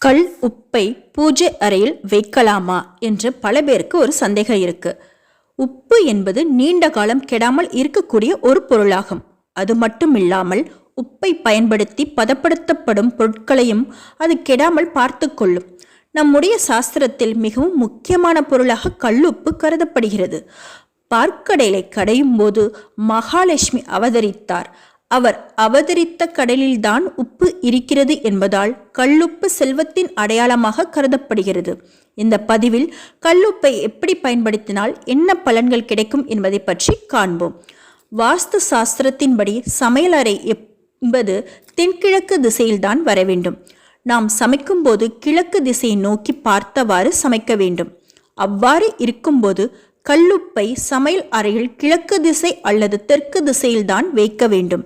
கல் உப்பை பூஜை அறையில் வைக்கலாமா என்று பல பேருக்கு ஒரு சந்தேகம் இருக்கு. உப்பு என்பது நீண்ட காலம் கெடாமல் இருக்கக்கூடிய ஒரு பொருளாகும். அது மட்டும் இல்லாமல் உப்பை பயன்படுத்தி பதப்படுத்தப்படும் பொருட்களையும் அது கெடாமல் பார்த்து கொள்ளும். நம்முடைய சாஸ்திரத்தில் மிகவும் முக்கியமான பொருளாக கல்லுப்பு கருதப்படுகிறது. பார்க்கடலை கடையும் போது மகாலட்சுமி அவதரித்தார். அவர் அவதரித்த கடலில்தான் உப்பு இருக்கிறது என்பதால் கல்லுப்பு செல்வத்தின் அடையாளமாக கருதப்படுகிறது. இந்த பதிவில் கல்லுப்பை எப்படி பயன்படுத்தினால் என்ன பலன்கள் கிடைக்கும் என்பதை பற்றி காண்போம். வாஸ்து சாஸ்திரத்தின்படி சமையலறை என்பது தென்கிழக்கு திசையில்தான் வர வேண்டும். நாம் சமைக்கும்போது கிழக்கு திசையை நோக்கி பார்த்தவாறு சமைக்க வேண்டும். அவ்வாறு இருக்கும்போது கல்லுப்பை சமையல் அறையில் கிழக்கு திசை அல்லது தெற்கு திசையில்தான் வைக்க வேண்டும்.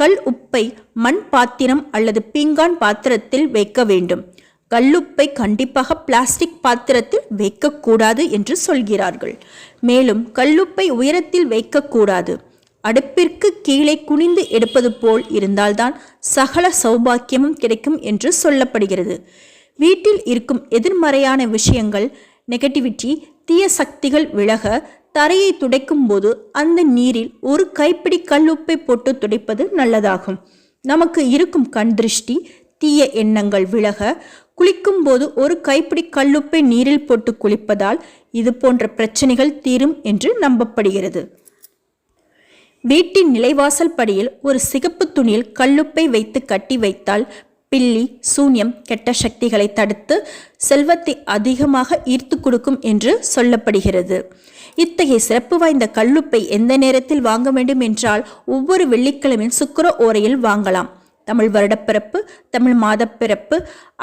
கல் உப்பை மண் பாத்திரம் அல்லது பீங்கான் பாத்திரத்தில் வைக்க வேண்டும். கல்லுப்பை கண்டிப்பாக பிளாஸ்டிக் பாத்திரத்தில் வைக்கக்கூடாது என்று சொல்கிறார்கள். மேலும் கல்லுப்பை உயரத்தில் வைக்கக்கூடாது. அடுப்பிற்கு கீழே குனிந்து எடுப்பது போல் இருந்தால்தான் சகல சௌபாக்கியமும் கிடைக்கும் என்று சொல்லப்படுகிறது. வீட்டில் இருக்கும் எதிர்மறையான விஷயங்கள் நெகட்டிவிட்டி தீய சக்திகள் விலக தரையை துடைக்கும் போது அந்த நீரில் ஒரு கைப்பிடி கல்லுப்பை போட்டு துடைப்பது நல்லதாகும். நமக்கு இருக்கும் கண் திருஷ்டி தீய எண்ணங்கள் விலக குளிக்கும் போது ஒரு கைப்பிடி கல்லுப்பை நீரில் போட்டு குளிப்பதால் இது போன்ற பிரச்சனைகள் தீரும் என்று நம்பப்படுகிறது. வீட்டின் நிலைவாசல் படியில் ஒரு சிகப்பு துணியில் கல்லுப்பை வைத்து கட்டி வைத்தால் பில்லி சூன்யம் கெட்ட சக்திகளை தடுத்து செல்வத்தை அதிகமாக ஈர்த்து கொடுக்கும் என்று சொல்லப்படுகிறது. இத்தகைய சிறப்பு வாய்ந்த கல்லுப்பை எந்த நேரத்தில் வாங்க வேண்டும் என்றால் ஒவ்வொரு வெள்ளிக்கிழமையும் சுக்கர ஓரையில் வாங்கலாம். தமிழ் வருடப்பிறப்பு தமிழ் மாதப்பிறப்பு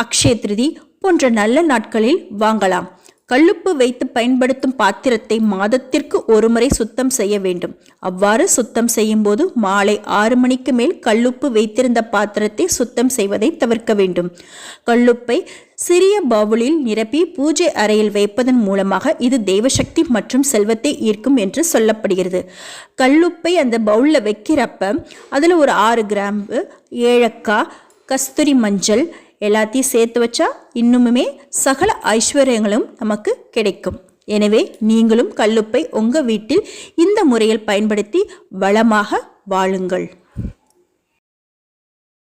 அக்ஷய திருதி போன்ற நல்ல நாட்களில் வாங்கலாம். கல்லுப்பு வைத்து பயன்படுத்தும் பாத்திரத்தை மாதத்திற்கு ஒருமுறை சுத்தம் செய்ய வேண்டும். அவ்வாறு சுத்தம் செய்யும் போது மாலை ஆறு மணிக்கு மேல் கல்லுப்பு வைத்திருந்த பாத்திரத்தை சுத்தம் செய்வதை தவிர்க்க வேண்டும். கல்லுப்பை சிறிய பவுலில் நிரப்பி பூஜை அறையில் வைப்பதன் மூலமாக இது தெய்வசக்தி மற்றும் செல்வத்தை ஈர்க்கும் என்று சொல்லப்படுகிறது. கல்லுப்பை அந்த பவுலில் வைக்கிறப்ப அதில் ஒரு ஆறு கிராம்பு ஏழக்காய் கஸ்தூரி மஞ்சள் எல்லாத்தையும் சேர்த்து வச்சா இன்னுமுமே சகல ஐஸ்வர்யங்களும் நமக்கு கிடைக்கும். எனவே நீங்களும் கல்லுப்பை உங்கள் வீட்டில் இந்த முறையில் பயன்படுத்தி வளமாக வாழுங்கள்.